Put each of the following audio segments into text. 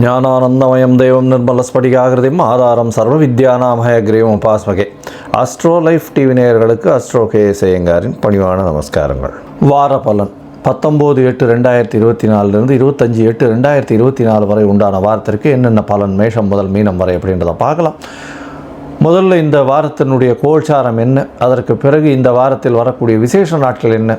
ஞானானந்தமயம் தெய்வம் நிர்மலஸ்படிகாகிருதியும் ஆதாரம் சர்வ வித்யானாமய கிரீவம் உபாஸ்மகே. அஸ்ட்ரோ லைஃப் டிவி நேயர்களுக்கு அஸ்ட்ரோ கே செய்யங்காரின் பணிவான நமஸ்காரங்கள். வார பலன் பத்தொம்போது எட்டு ரெண்டாயிரத்தி இருபத்தி நாலுலேருந்து இருபத்தஞ்சி எட்டு ரெண்டாயிரத்தி இருபத்தி நாலு வரை உண்டான வாரத்திற்கு என்னென்ன பலன் மேஷம் முதல் மீனம் வரை அப்படின்றத பார்க்கலாம். முதல்ல இந்த வாரத்தினுடைய கோல்சாரம் என்ன? அதற்கு பிறகு இந்த வாரத்தில் வரக்கூடிய விசேஷ நாட்கள் என்ன?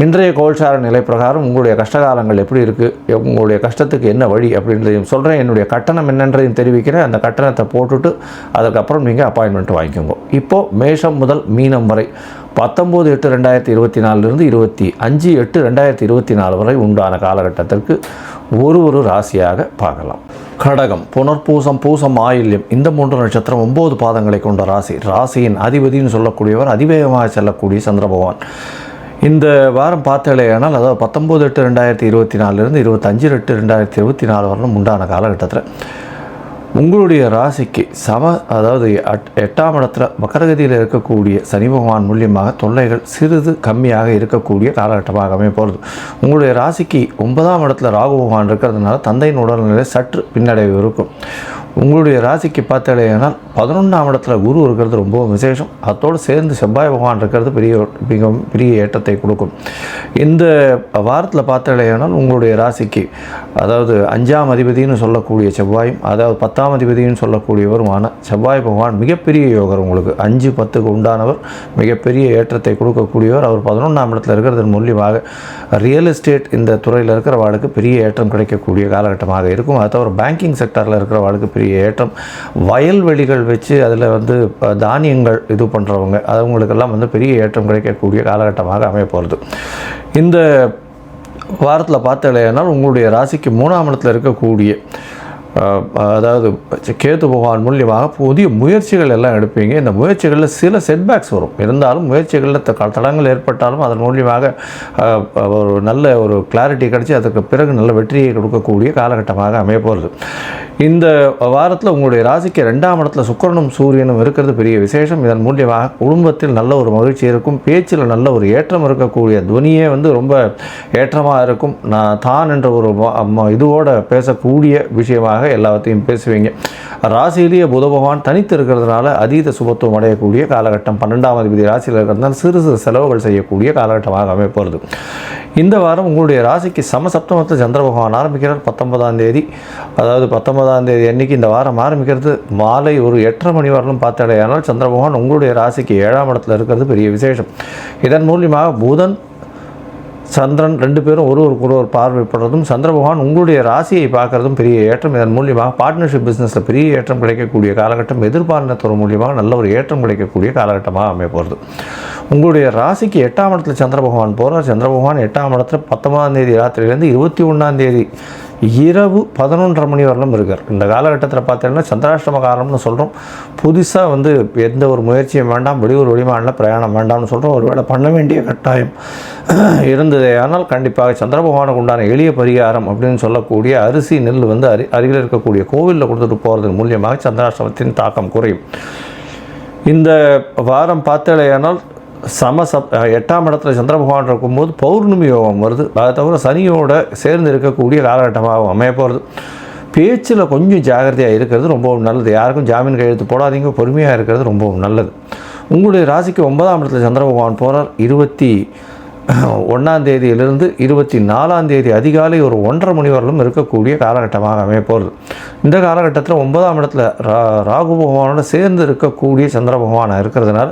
இன்றைய கோல்சார நிலை பிரகாரம் உங்களுடைய கஷ்டகாலங்கள் எப்படி இருக்குது உங்களுடைய கஷ்டத்துக்கு என்ன வழி அப்படின்றதையும் சொல்கிறேன் என்னுடைய கட்டணம் என்னன்றதையும் தெரிவிக்கிறேன். அந்த கட்டணத்தை போட்டுட்டு அதுக்கப்புறம் நீங்கள் அப்பாயின்மெண்ட் வாங்கிக்கோங்க. இப்போது மேஷம் முதல் மீனம் வரை பத்தொம்போது எட்டு ரெண்டாயிரத்தி இருபத்தி நாலுலேருந்து இருபத்தி அஞ்சு எட்டு ரெண்டாயிரத்தி இருபத்தி நாலு வரை உண்டான காலகட்டத்திற்கு ஒரு ஒரு ராசியாக பார்க்கலாம். கடகம் புனர்பூசம் பூசம் ஆயில்யம் இந்த மூன்று நட்சத்திரம் ஒம்பது பாதங்களை கொண்ட ராசி. ராசியின் அதிபதினு சொல்லக்கூடியவர் அதிவேகமாக செல்லக்கூடிய சந்திர பகவான். இந்த வாரம் பார்த்தாலேயானால் அதாவது பத்தொம்போது எட்டு ரெண்டாயிரத்தி இருபத்தி நாலுலேருந்து இருபத்தஞ்சு எட்டு ரெண்டாயிரத்தி இருபத்தி நாலு வரணும் உண்டான காலகட்டத்தில் உங்களுடைய ராசிக்கு சம அதாவது அட் எட்டாம் இடத்துல மக்கரகதியில் இருக்கக்கூடிய சனி பகவான் மூலியமாக தொல்லைகள் சிறிது கம்மியாக இருக்கக்கூடிய காலகட்டமாகவே போகிறது உங்களுடைய ராசிக்கு ஒன்பதாம் இடத்துல ராகு பகவான் இருக்கிறதுனால தந்தையின் உடல்நிலை சற்று பின்னடைவு இருக்கும். உங்களுடைய ராசிக்கு பார்த்தாலேயானால் பதினொன்றாம் இடத்துல குரு இருக்கிறது ரொம்ப விசேஷம். அதோடு சேர்ந்து செவ்வாய் பகவான் இருக்கிறது பெரிய மிகவும் பெரிய ஏற்றத்தை கொடுக்கும். இந்த வாரத்தில் பார்த்தாலேயானால் உங்களுடைய ராசிக்கு அதாவது அஞ்சாம் அதிபதினு சொல்லக்கூடிய செவ்வாயும் அதாவது பத்தாம் அதிபதினு சொல்லக்கூடியவருமான செவ்வாய் பகவான் மிகப்பெரிய யோகர் உங்களுக்கு. அஞ்சு பத்துக்கு உண்டானவர். மிகப்பெரிய ஏற்றத்தை கொடுக்கக்கூடியவர். அவர் பதினொன்றாம் இடத்துல இருக்கிறதன் மூலியமாக ரியல் எஸ்டேட் இந்த துறையில் இருக்கிறவாளுக்கு பெரிய ஏற்றம் கிடைக்கக்கூடிய காலகட்டமாக இருக்கும். அது தவிர பேங்கிங் செக்டரில் இருக்கிறவாளுக்கு பெரிய ஏற்றம். வயல்வெளிகள் வச்சு அதில் வந்து தானியங்கள் இது பண்ணுறவங்க அவங்களுக்கெல்லாம் வந்து பெரிய ஏற்றம் கிடைக்கக்கூடிய காலகட்டமாக அமைய போகிறது இந்த வாரத்தில் பார்த்தலையானால் உங்களுடைய ராசிக்கு மூணாம் இடத்தில் இருக்கக்கூடிய அதாவது கேத்து பகவான் மூலியமாக புதிய முயற்சிகள் எல்லாம் எடுப்பீங்க. இந்த முயற்சிகளில் சில செட்பேக்ஸ் வரும். இருந்தாலும் முயற்சிகளில் த- தடங்கள் ஏற்பட்டாலும் அதன் மூலியமாக ஒரு நல்ல ஒரு கிளாரிட்டி கிடச்சி அதுக்கு பிறகு நல்ல வெற்றியை கொடுக்கக்கூடிய காலகட்டமாக அமைய போகிறது இந்த வாரத்தில் உங்களுடைய ராசிக்கு ரெண்டாம் இடத்துல சுக்கிரனும் சூரியனும் இருக்கிறது பெரிய விசேஷம். இதன் மூலியமாக குடும்பத்தில் நல்ல ஒரு மகிழ்ச்சி இருக்கும். பேச்சில் நல்ல ஒரு ஏற்றம் இருக்கக்கூடிய துவனியே வந்து ரொம்ப ஏற்றமாக இருக்கும். நான் தான் என்ற ஒரு ம- இதுவோட பேசக்கூடிய விஷயமாக எல்லாத்தையும் பேசுவீங்க. ராசியிலேயே புத பகவான் தனித்து இருக்கிறதுனால அதீத சுபத்துவம் அடையக்கூடிய காலகட்டம். பன்னெண்டாம் அதிபதி ராசியில் இருக்கிறதுனால சிறு சிறு செலவுகள் செய்யக்கூடிய காலகட்டமாக அமைப்போகிறது இந்த வாரம் உங்களுடைய ராசிக்கு சமசப்தமத்தில் சந்திர பகவான் ஆரம்பிக்கிறார். பத்தொன்பதாம் தேதி அதாவது பத்தொன்பதாம் தேதி அன்னைக்கு இந்த வாரம் ஆரம்பிக்கிறது. மாலை ஒரு எட்டரை மணி வரலும் பார்த்தடையானால் சந்திரபகவான் உங்களுடைய ராசிக்கு ஏழாம் இடத்துல இருக்கிறது பெரிய விசேஷம். இதன் மூலியமாக புதன் சந்திரன் ரெண்டு பேரும் ஒரு ஒரு ஒரு பார்வைப்படுறதும் சந்திரபகவான் உங்களுடைய ராசியை பார்க்குறதும் பெரிய ஏற்றம். இதன் மூலியமாக பார்ட்னர்ஷிப் பிஸ்னஸில் பெரிய ஏற்றம் கிடைக்கக்கூடிய காலகட்டம் எதிர்பார்த்தவர் மூலியமாக நல்ல ஒரு ஏற்றம் கிடைக்கக்கூடிய காலகட்டமாக அமைய போகிறது உங்களுடைய ராசிக்கு எட்டாம் இடத்துல சந்திரபகவான் போகிறார் சந்திரபகவான் எட்டாம் இடத்துல பத்தொன்பதாம் தேதி ராத்திரியிலேருந்து இருபத்தி ஒன்றாம் தேதி இரவு பதினொன்றரை மணி வரலும் இருக்கார். இந்த காலகட்டத்தில் பார்த்தீங்கன்னா சந்திராஷ்டம காலம்னு சொல்கிறோம் புதுசாக வந்து எந்த ஒரு முயற்சியும் வேண்டாம் வெளியூர் வெளிமாநில பிரயாணம் வேண்டாம்னு சொல்கிறோம் ஒருவேளை பண்ண வேண்டிய கட்டாயம் இருந்ததே. ஆனால் கண்டிப்பாக சந்திரபகவானுக்கு உண்டான எளிய பரிகாரம் அப்படின்னு சொல்லக்கூடிய அரிசி நெல் வந்து அரி அருகில் இருக்கக்கூடிய கோவிலில் கொடுத்துட்டு போகிறதன் மூலியமாக சந்திராஷ்டமத்தின் தாக்கம் குறையும். இந்த வாரம் பார்த்தலையானால் சம சப் எட்டாம் இடத்துல சந்திர பகவான் இருக்கும்போது பௌர்ணமி யோகம் வருது. அதை தவிர சனியோட சேர்ந்து இருக்கக்கூடிய காலகட்டமாக அமைய போகிறது பேச்சில் கொஞ்சம் ஜாகிரதையாக இருக்கிறது ரொம்பவும் நல்லது. யாருக்கும் ஜாமீன் கையெழுத்து போடாதீங்க பொறுமையாக இருக்கிறது ரொம்பவும் நல்லது. உங்களுடைய ராசிக்கு ஒன்பதாம் இடத்துல சந்திர பகவான் போகிறார் இருபத்தி ஒன்றாம் தேதியிலிருந்து இருபத்தி நாலாம் தேதி அதிகாலை ஒரு ஒன்றரை மணி வரலும் இருக்கக்கூடிய காலகட்டமாக அமைய போகிறது இந்த காலகட்டத்தில் ஒன்பதாம் இடத்துல ரா ராகு பகவானோட சேர்ந்து இருக்கக்கூடிய சந்திர பகவானாக இருக்கிறதுனால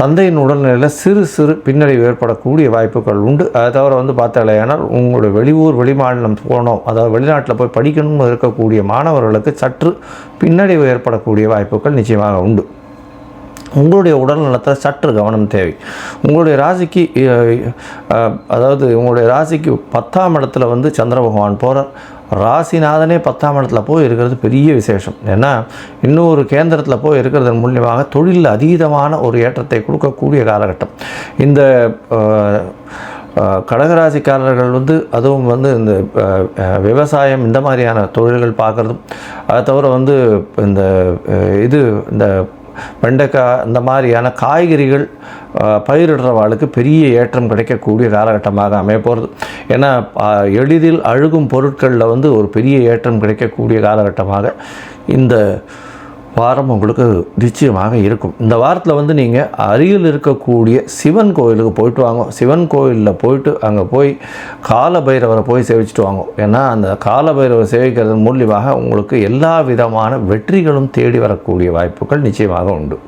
தந்தையின் உடல்நிலையில் சிறு சிறு பின்னடைவு ஏற்படக்கூடிய வாய்ப்புகள் உண்டு. அதை தவிர வந்து பார்த்தாலேயானால் உங்களுடைய வெளியூர் வெளிமாநிலம் போனோம் அதாவது வெளிநாட்டில் போய் படிக்கணும்னு இருக்கக்கூடிய மாணவர்களுக்கு சற்று பின்னடைவு ஏற்படக்கூடிய வாய்ப்புகள் நிச்சயமாக உண்டு. உங்களுடைய உடல் நலத்தில் சற்று கவனம் தேவை. உங்களுடைய ராசிக்கு அதாவது உங்களுடைய ராசிக்கு பத்தாம் இடத்துல வந்து சந்திர பகவான் போகிறார் ராசிநாதனே பத்தாம் இடத்துல போய் இருக்கிறது பெரிய விசேஷம். ஏன்னா இன்னொரு கேந்திரத்தில் போய் இருக்கிறதன் மூலியமாக தொழிலில் அதீதமான ஒரு ஏற்றத்தை கொடுக்கக்கூடிய காலகட்டம். இந்த கடகராசிக்காரர்கள் வந்து அதுவும் வந்து இந்த விவசாயம் இந்த மாதிரியான தொழில்கள் பார்க்குறதும் அதை தவிர வந்து இந்த இது இந்த வெண்டைக்காய் இந்த மாதிரியான காய்கறிகள் பயிரிடுறவாளுக்கு பெரிய ஏற்றம் கிடைக்கக்கூடிய காலகட்டமாக அமைய போகிறது ஏன்னா எளிதில் அழுகும் பொருட்களில் வந்து ஒரு பெரிய ஏற்றம் கிடைக்கக்கூடிய காலகட்டமாக இந்த வாரம் உங்களுக்கு நிச்சயமாக இருக்கும். இந்த வாரத்தில் வந்து நீங்கள் அருகில் இருக்கக்கூடிய சிவன் கோயிலுக்கு போயிட்டு வாங்க. சிவன் கோயிலில் போயிட்டு அங்கே போய் கால பைரவரை போய் சேவிச்சுட்டு வாங்க. ஏன்னா அந்த கால பைரவரை சேவிக்கிறது மூலியமாக உங்களுக்கு எல்லா விதமான வெற்றிகளும் தேடி வரக்கூடிய வாய்ப்புகள் நிச்சயமாக உண்டு.